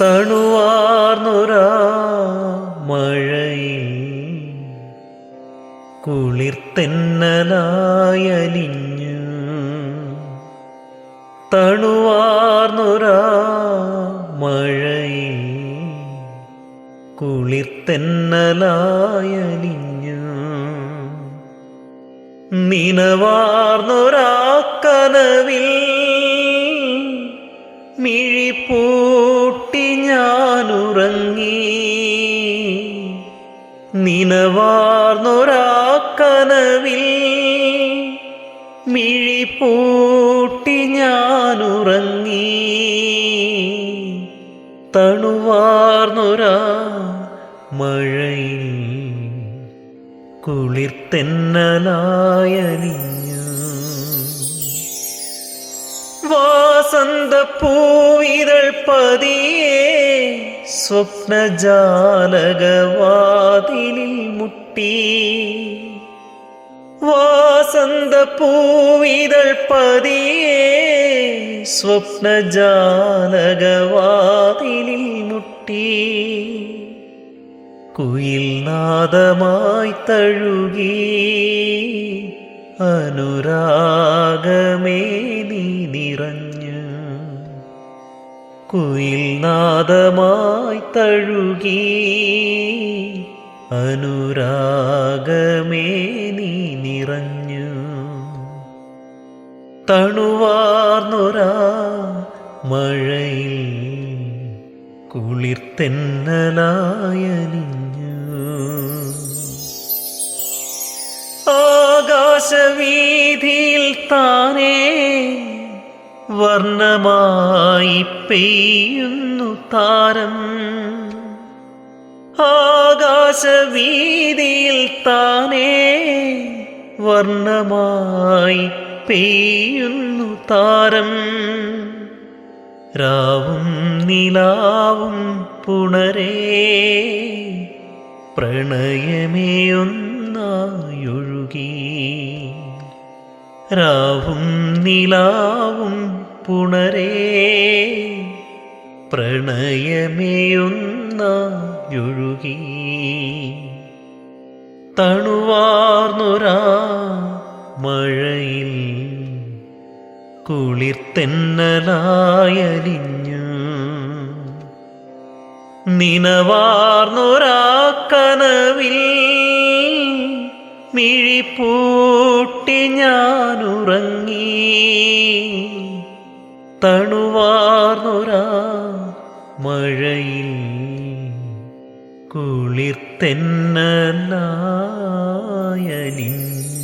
തണുവാർന്നൊരാ മഴയിൽ കുളിർത്തെന്നലായലിഞ്ഞു തണുവാർന്നൊരാ മഴയിൽ കുളിർത്തെന്നലായലിഞ്ഞു നിനവാർന്നൊരാ കനവിൽ മിഴിപ്പൂട്ടി ഞാനുറങ്ങി. നിനവാർന്നൊരാ കനവിൽ മിഴിപ്പൂട്ടി ഞാനുറങ്ങി. തണുവാർന്നൊരാ മഴയിൽ കുളിർത്തെന്നലായലിഞ്ഞു വാസന്ത പൂവിതൾ പതിയെ സ്വപ്നജാലകവാതിലിൽ മുട്ടി. വാസന്ത പൂവിതൾ പതിയെ സ്വപ്നജാലകവാതിലിൽ മുട്ടി. കുയിൽ നാദമായി തഴുകി. അനുരാഗമേ നീ നിറഞ്ഞു. കുയിൽ നാദമായി തഴുകി. അനുരാഗമേ നീ നിറഞ്ഞു. തണുവാർന്നൊരാ മഴയിൽ കുളിർത്തെന്നലായലിഞ്ഞു ആകാശവീതിയിൽ താനേ വർണമായി പെയ്യുന്നു താരം. ആകാശവീതിയിൽ താനേ വർണമായി പെയ്യുന്നു താരം. രാവും നിലാവും പുണരേ പ്രണയമേയൊന്നായൊഴുകി. രാവും നിലാവും പുണരേ. പ്രണയമേയൊന്നായൊഴുകി തണുവാർന്നൊരാ മഴയിൽ കുളിർത്തെന്നലായലിഞ്ഞു നിനവാർന്നൊരാ കനവിൽ മിഴിപ്പൂട്ടി ഞാനുറങ്ങി. തണുവാർന്നൊരാ മഴയിൽ കുളിർത്തെന്നലായലിഞ്ഞു